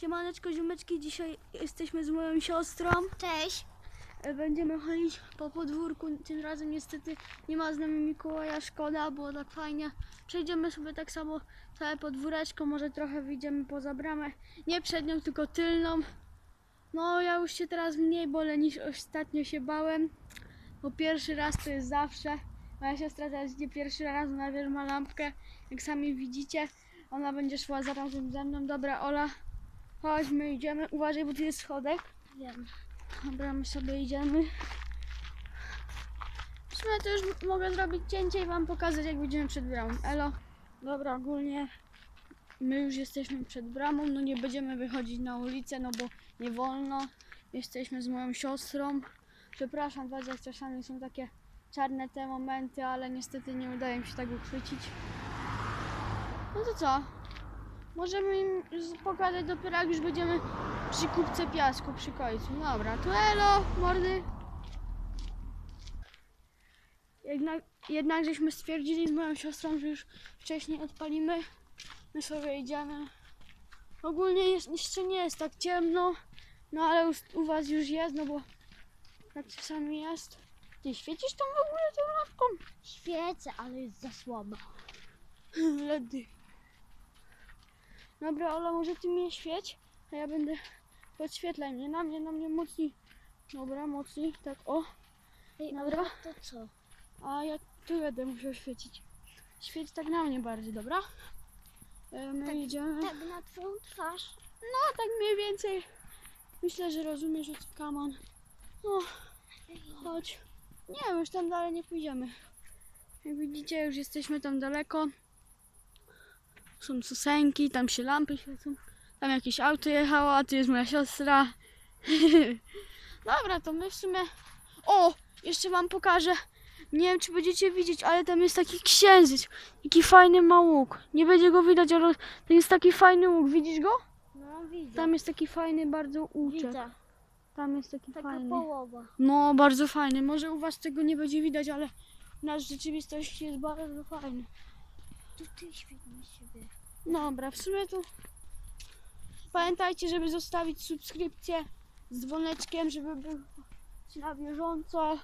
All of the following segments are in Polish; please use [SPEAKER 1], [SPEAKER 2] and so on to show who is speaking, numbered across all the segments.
[SPEAKER 1] Siemaneczko, ziomeczki, dzisiaj jesteśmy z moją siostrą.
[SPEAKER 2] Cześć.
[SPEAKER 1] E, Będziemy chodzić po podwórku. Tym razem niestety nie ma z nami Mikołaja, szkoda, było tak fajnie. Przejdziemy sobie tak samo całe podwóreczko, może trochę wyjdziemy poza bramę. Nie przednią, tylko tylną. No ja już się teraz mniej bolę niż ostatnio się bałem, bo pierwszy raz to jest zawsze. Moja siostra teraz idzie pierwszy raz, ona też ma lampkę, jak sami widzicie. Ona będzie szła zarazem ze mną. Dobra, Ola, chodźmy, idziemy. Uważaj, bo tu jest schodek.
[SPEAKER 2] Wiem.
[SPEAKER 1] Dobra, my sobie idziemy. W sumie to już mogę zrobić cięcie i wam pokazać jak będziemy przed bramą. Elo. Dobra, ogólnie my już jesteśmy przed bramą, no nie będziemy wychodzić na ulicę, no bo nie wolno. Jesteśmy z moją siostrą. Przepraszam was, jak czasami są takie czarne te momenty, ale niestety nie udaje mi się tak uchwycić. No to co? Możemy im pokazać dopiero jak już będziemy przy kubce piasku przy końcu. Dobra, to elo, mordy. Jednak, jednak żeśmy stwierdzili z moją siostrą, że już wcześniej odpalimy. My sobie idziemy. Ogólnie jest, jeszcze nie jest tak ciemno, no ale już, u was już jest, no bo tak czasami jest. Ty świecisz tam w ogóle tą lampką?
[SPEAKER 2] Świecę, ale jest za słaba.
[SPEAKER 1] Ledy. Dobra, Ola, może ty mnie świeć, a ja będę podświetlaj mnie, na mnie, na mnie mocniej. Dobra, mocniej, tak, o.
[SPEAKER 2] Ej,
[SPEAKER 1] Dobra.
[SPEAKER 2] to co?
[SPEAKER 1] A ja tu będę musiał świecić. Świeć tak na mnie bardziej, dobra? E, My
[SPEAKER 2] Tak-
[SPEAKER 1] idziemy.
[SPEAKER 2] Tak na twoją twarz.
[SPEAKER 1] No, tak mniej więcej. Myślę, że rozumiesz, o co kaman. No, chodź. Nie, już tam dalej nie pójdziemy. Jak widzicie, już jesteśmy tam daleko. Są susenki, tam się lampy świecą. Tam jakieś auto jechało, a tu jest moja siostra. Dobra, to my w sumie... O! Jeszcze wam pokażę. Nie wiem, czy będziecie widzieć, ale tam jest taki księżyc. Taki fajny ma łuk. Nie będzie go widać, ale to jest taki fajny łuk. Widzisz go?
[SPEAKER 2] No widzę.
[SPEAKER 1] Tam jest taki fajny bardzo łuczek.
[SPEAKER 2] widzę.
[SPEAKER 1] Tam jest taki
[SPEAKER 2] Taka
[SPEAKER 1] fajny.
[SPEAKER 2] połowa.
[SPEAKER 1] No, bardzo fajny. Może u was tego nie będzie widać, ale nasz rzeczywistości jest bardzo fajny.
[SPEAKER 2] Tu ty świetnie siebie.
[SPEAKER 1] Dobra, w sumie to pamiętajcie, żeby zostawić subskrypcję z dzwoneczkiem, żeby był na bieżąco.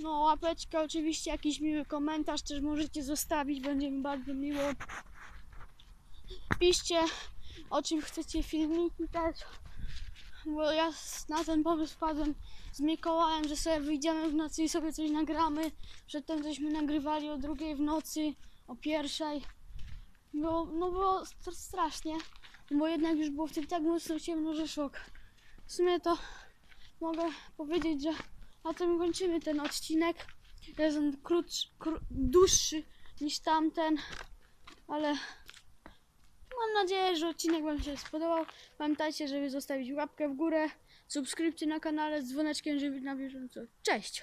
[SPEAKER 1] No, łapeczka, oczywiście jakiś miły komentarz też możecie zostawić, będzie mi bardzo miło. Piszcie, o czym chcecie filmiki też, bo ja na ten pomysł wpadłem z Mikołajem, że sobie wyjdziemy w nocy i sobie coś nagramy. Przedtem żeśmy nagrywali o drugiej w nocy, o pierwszej. No, no było st- strasznie, bo jednak już było wtedy tak mocno ciemno, że szok. W sumie to mogę powiedzieć, że na tym kończymy ten odcinek. Jest on krótszy, kró, dłuższy niż tamten, ale mam nadzieję, że odcinek Wam się spodobał. Pamiętajcie, żeby zostawić łapkę w górę, subskrypcję na kanale z dzwoneczkiem, żeby na bieżąco. Cześć!